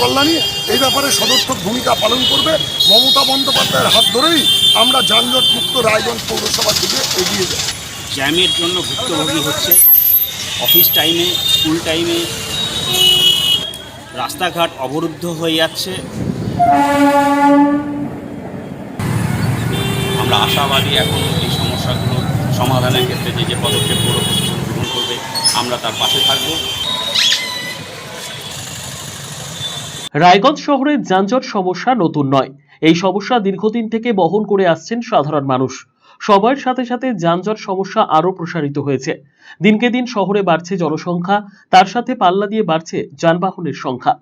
কল্যাণী, এই ব্যাপারে সদর্থক ভূমিকা পালন করবে। মমতা বন্দ্যোপাধ্যায়ের হাত ধরেই আমরা যানজট মুক্ত রায়গঞ্জ পৌরসভার দিকে এগিয়ে যাই। জ্যামের জন্য ভুক্তভোগী হচ্ছে অফিস টাইমে, স্কুল টাইমে। রাস্তাঘাট অবরুদ্ধ হয়ে যাচ্ছে। আমরা আশাবাদী এখন এই সমস্যাগুলো সমাধানের ক্ষেত্রে যে যে পদক্ষেপ পৌর প্রশাসন গ্রহণ করবে, আমরা তার পাশে থাকব। রায়গঞ্জ শহরের যানজট সমস্যা নতুন নয়। এই সমস্যা দীর্ঘদিন থেকে বহন করে আসছেন সাধারণ মানুষ। সময়ের সাথে সাথে যানজট সমস্যা আরও প্রসারিত হয়েছে। দিনকে দিন শহরে বাড়ছে জনসংখ্যা, তার সাথে পাল্লা দিয়ে বাড়ছে যানবাহনের সংখ্যা।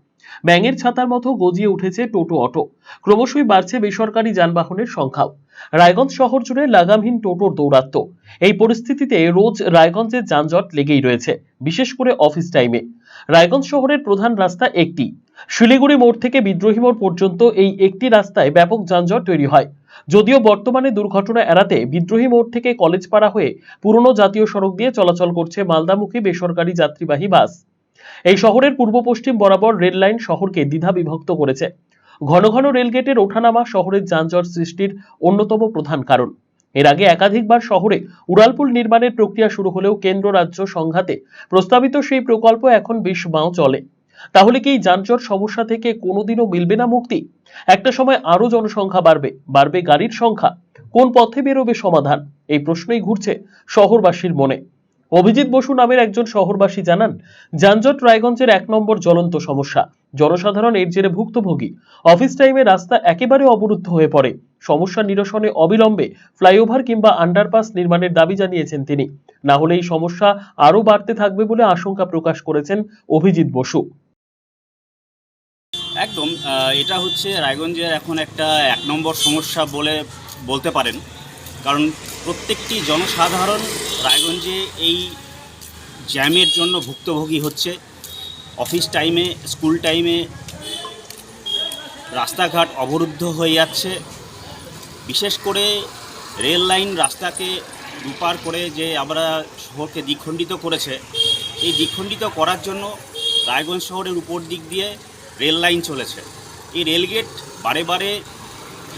ব্যাঙের ছাতার মতো গজিয়ে উঠেছে টোটো অটো। ক্রমশই বাড়ছে বেসরকারি যানবাহনের সংখ্যাও। রায়গঞ্জ শহর জুড়ে লাগামহীন টোটোর দৌরাত্ম্য। এই পরিস্থিতিতে রোজ রায়গঞ্জের যানজট লেগেই রয়েছে, বিশেষ করে অফিস টাইমে। রায়গঞ্জ শহরের প্রধান রাস্তা একটি। শিলিগুড়ি মোড় থেকে বিদ্রোহী মোড় পর্যন্ত এই একটি রাস্তায় ব্যাপক যানজট তৈরি হয়। যদিও বর্তমানে দুর্ঘটনা এড়াতে বিদ্রোহী মোড় থেকে কলেজ পাড়া হয়ে পুরনো জাতীয় সড়ক দিয়ে চলাচল করছে মালদামুখী বেসরকারি যাত্রীবাহী বাস। এই শহরের পূর্ব পশ্চিম বরাবর রেল লাইন শহরকে দ্বিধা বিভক্ত করেছে। ঘন ঘন রেলগেটের ওঠানামা শহরের যানজট সৃষ্টির অন্যতম প্রধান কারণ। এর আগে একাধিকবার শহরে উড়ালপুল নির্মাণের প্রক্রিয়া শুরু হলেও কেন্দ্র রাজ্য সংঘাতে প্রস্তাবিত সেই প্রকল্প এখন বেশ বাঁও চলে। তাহলে কি যানজট সমস্যা থেকে কোনোদিনও মিলবে না মুক্তি? একটা সময় আরও জনসংখ্যা বাড়বে। বাড়বে গাড়ির সংখ্যা। কোন পথে বেরোবে সমাধান? এই প্রশ্নই ঘুরছে শহরবাসীর মনে। অভিজিৎ বসু নামের একজন শহরবাসী জানান, যানজট রায়গঞ্জের এক নম্বর জ্বলন্ত সমস্যা। জনসাধারণ এর জেরে ভুক্তভোগী। অফিস টাইমে রাস্তা একেবারে অবরুদ্ধ হয়ে পড়ে। সমস্যা নিরসনে অবিলম্বে ফ্লাইওভার কিংবা আন্ডারপাস নির্মাণের দাবি জানিয়েছেন তিনি। না হলে এই সমস্যা আরও বাড়তে থাকবে বলে আশঙ্কা প্রকাশ করেছেন অভিজিৎ বসু। একদম এটা হচ্ছে রায়গঞ্জের এখন একটা এক নম্বর সমস্যা বলে বলতে পারেন। কারণ প্রত্যেকটি জনসাধারণ রায়গঞ্জে এই জ্যামের জন্য ভুক্তভোগী হচ্ছে। অফিস টাইমে, স্কুল টাইমে রাস্তাঘাট অবরুদ্ধ হয়ে যাচ্ছে। বিশেষ করে রেল লাইন রাস্তাকে দুপার করে যে আমরা শহরকে দ্বিখণ্ডিত করেছে, এই দ্বিখণ্ডিত করার জন্য রায়গঞ্জ শহরের উপর দিক দিয়ে রেল লাইন চলেছে। এই রেলগেট বারে বারে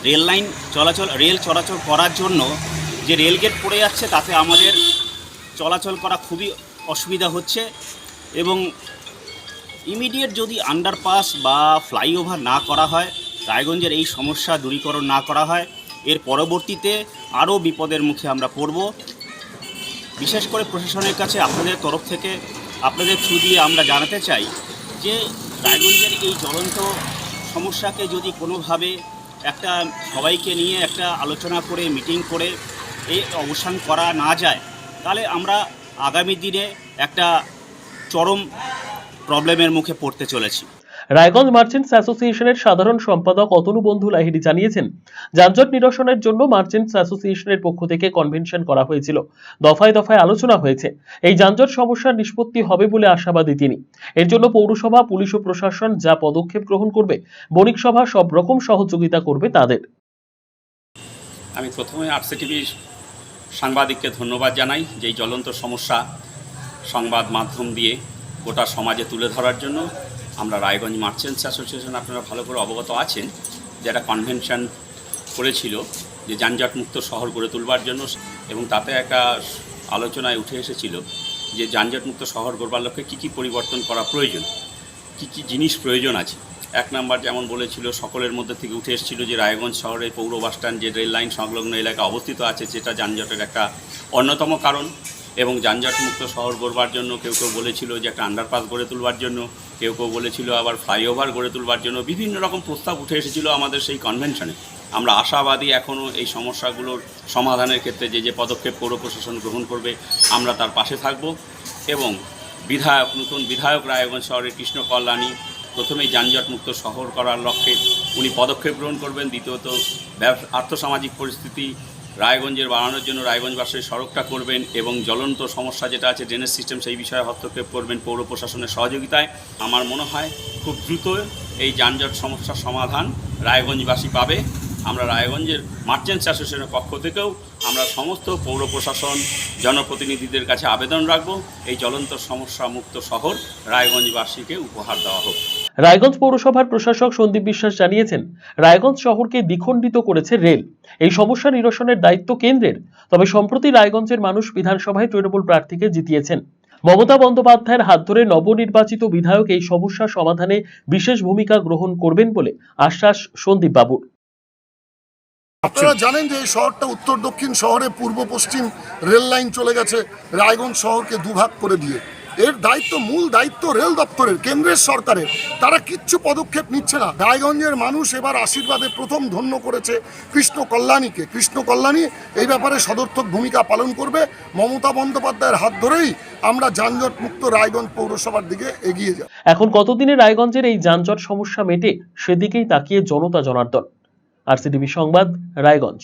রেল লাইন চলাচল, রেল চলাচল করার জন্য যে রেলগেট পড়ে যাচ্ছে, তাতে আমাদের চলাচল করা খুবই অসুবিধা হচ্ছে এবং ইমিডিয়েট যদি আন্ডারপাস বা ফ্লাইওভার না করা হয়, রায়গঞ্জের এই সমস্যা দূরীকরণ না করা হয়, এর পরবর্তীতে আরও বিপদের মুখে আমরা পড়ব। বিশেষ করে প্রশাসনের কাছে আপনাদের তরফ থেকে, আপনাদের থ্রু দিয়ে আমরা জানাতে চাই যে রায়গঞ্জের এই জ্বলন্ত সমস্যাকে যদি কোনোভাবে একটা সবাইকে নিয়ে একটা আলোচনা করে, মিটিং করে এই অবসান করা না যায়, তাহলে আমরা আগামী দিনে একটা চরম প্রবলেমের মুখে পড়তে চলেছি। রায়গঞ্জ মার্চেন্টস অ্যাসোসিয়েশনের সাধারণ সম্পাদক অতনু বন্ধু লাহিড়ী জানিয়েছেন, যানজট নিরসনের জন্য মার্চেন্টস অ্যাসোসিয়েশনের পক্ষ থেকে কনভেনশন করা হয়েছিল। দফায় দফায় আলোচনা হয়েছে। এই যানজট সমস্যার নিষ্পত্তি হবে বলে আশাবাদী তিনি। এর জন্য পৌরসভা, পুলিশ ও প্রশাসন যা পদক্ষেপ গ্রহণ করবে, বণিক সভা সব রকম সহযোগিতা করবে তাদের। আমি প্রথমে আরসি টিভির সাংবাদিককে ধন্যবাদ জানাই যে জ্বলন্ত সমস্যা সংবাদ মাধ্যম দিয়ে গোটা সমাজে তুলে ধরার জন্য। আমরা রায়গঞ্জ মার্চেন্টস অ্যাসোসিয়েশন আপনারা ভালো করে অবগত আছেন যে একটা কনভেনশন করেছিল যে যানজটমুক্ত শহর গড়ে তুলবার জন্য এবং তাতে একটা আলোচনায় উঠে এসেছিল যে যানজটমুক্ত শহর গড়বার লক্ষ্যে কী কী পরিবর্তন করা প্রয়োজন, কী কী জিনিস প্রয়োজন আছে। এক নাম্বার যেমন বলেছিল, সকলের মধ্যে থেকে উঠে এসেছিল যে রায়গঞ্জ শহরে পৌর যে রেল লাইন সংলগ্ন এলাকা অবস্থিত আছে, সেটা যানজটের একটা অন্যতম কারণ। এবং যানজট মুক্ত শহর গড়বার জন্য কেউ কেউ বলেছিল যে একটা আন্ডারপাস গড়ে তুলবার জন্য, কেউ কেউ বলেছিল আবার ফ্লাইওভার গড়ে তুলবার জন্য, বিভিন্ন রকম প্রস্তাব উঠে এসেছিল আমাদের সেই কনভেনশনে আমরা আশাবাদী এখনও এই সমস্যাগুলোর সমাধানের ক্ষেত্রে যে যে পদক্ষেপ পৌর প্রশাসন গ্রহণ করবে, আমরা তার পাশে থাকব। এবং বিধায়ক, নতুন বিধায়ক রায়গঞ্জ শহরের কৃষ্ণ কল্যাণী, প্রথমেই যানজটমুক্ত শহর করার লক্ষ্যে উনি পদক্ষেপ গ্রহণ করবেন, দ্বিতীয়ত আর্থসামাজিক পরিস্থিতি রায়গঞ্জের বাড়ানোর জন্য রায়গঞ্জবাসীর সড়কটা করবেন এবং জ্বলন্ত সমস্যা যেটা আছে ড্রেনেজ সিস্টেম সেই বিষয়ে হস্তক্ষেপ করবেন পৌর প্রশাসনের সহযোগিতায়। আমার মনে হয় খুব দ্রুত এই যানজট সমস্যার সমাধান রায়গঞ্জবাসী পাবে। আমরা রায়গঞ্জের মার্চেন্টস অ্যাসোসিয়েশনের পক্ষ থেকেও আমরা সমস্ত পৌর প্রশাসন, জনপ্রতিনিধিদের কাছে আবেদন রাখব। এই জ্বলন্ত সমস্যা মুক্ত শহর রায়গঞ্জবাসীকে উপহার দেওয়া হোক। রায়গঞ্জ পৌরসভার প্রশাসক সন্দীপ বিশ্বাস জানিয়েছেন, রায়গঞ্জ শহরকে দ্বিখণ্ডিত করেছে রেল। এই সমস্যা নিরসনের দায়িত্ব কেন্দ্রের। তবে সম্প্রতি রায়গঞ্জের মানুষ বিধানসভায় তৃণমূল প্রার্থীকে জিতিয়েছেন। মমতা বন্দ্যোপাধ্যায়ের হাত ধরে নবনির্বাচিত বিধায়ক এই সমস্যা সমাধানে বিশেষ ভূমিকা গ্রহণ করবেন বলে আশ্বাস সন্দীপ বাবুর। আপনারা জানেন যে এই শহরটা উত্তর দক্ষিণ শহরে পূর্ব পশ্চিম রেল লাইন চলে গেছে। রায়গঞ্জ শহরকে দুভাগ করে দিয়ে এর দায়িত্ব মূল দায়িত্ব রেল দপ্তরের, কেন্দ্রের সরকারের। তারা কিচ্ছু পদক্ষেপ নিচ্ছে না। রায়গঞ্জের মানুষ এবার আশীর্বাদে প্রথম ধন্য করেছে কৃষ্ণ কল্যাণীকে। কৃষ্ণ কল্যাণী এই ব্যাপারে সদর্থক ভূমিকা পালন করবে। মমতা বন্দ্যোপাধ্যায়ের হাত ধরেই আমরা যানজট মুক্ত রায়গঞ্জ পৌরসভার দিকে এগিয়ে যাব। এখন কতদিনে রায়গঞ্জের এই যানজট সমস্যা মেটে, সেদিকেই তাকিয়ে জনতা জনার্দন। আরসিটিভি সংবাদ, রায়গঞ্জ।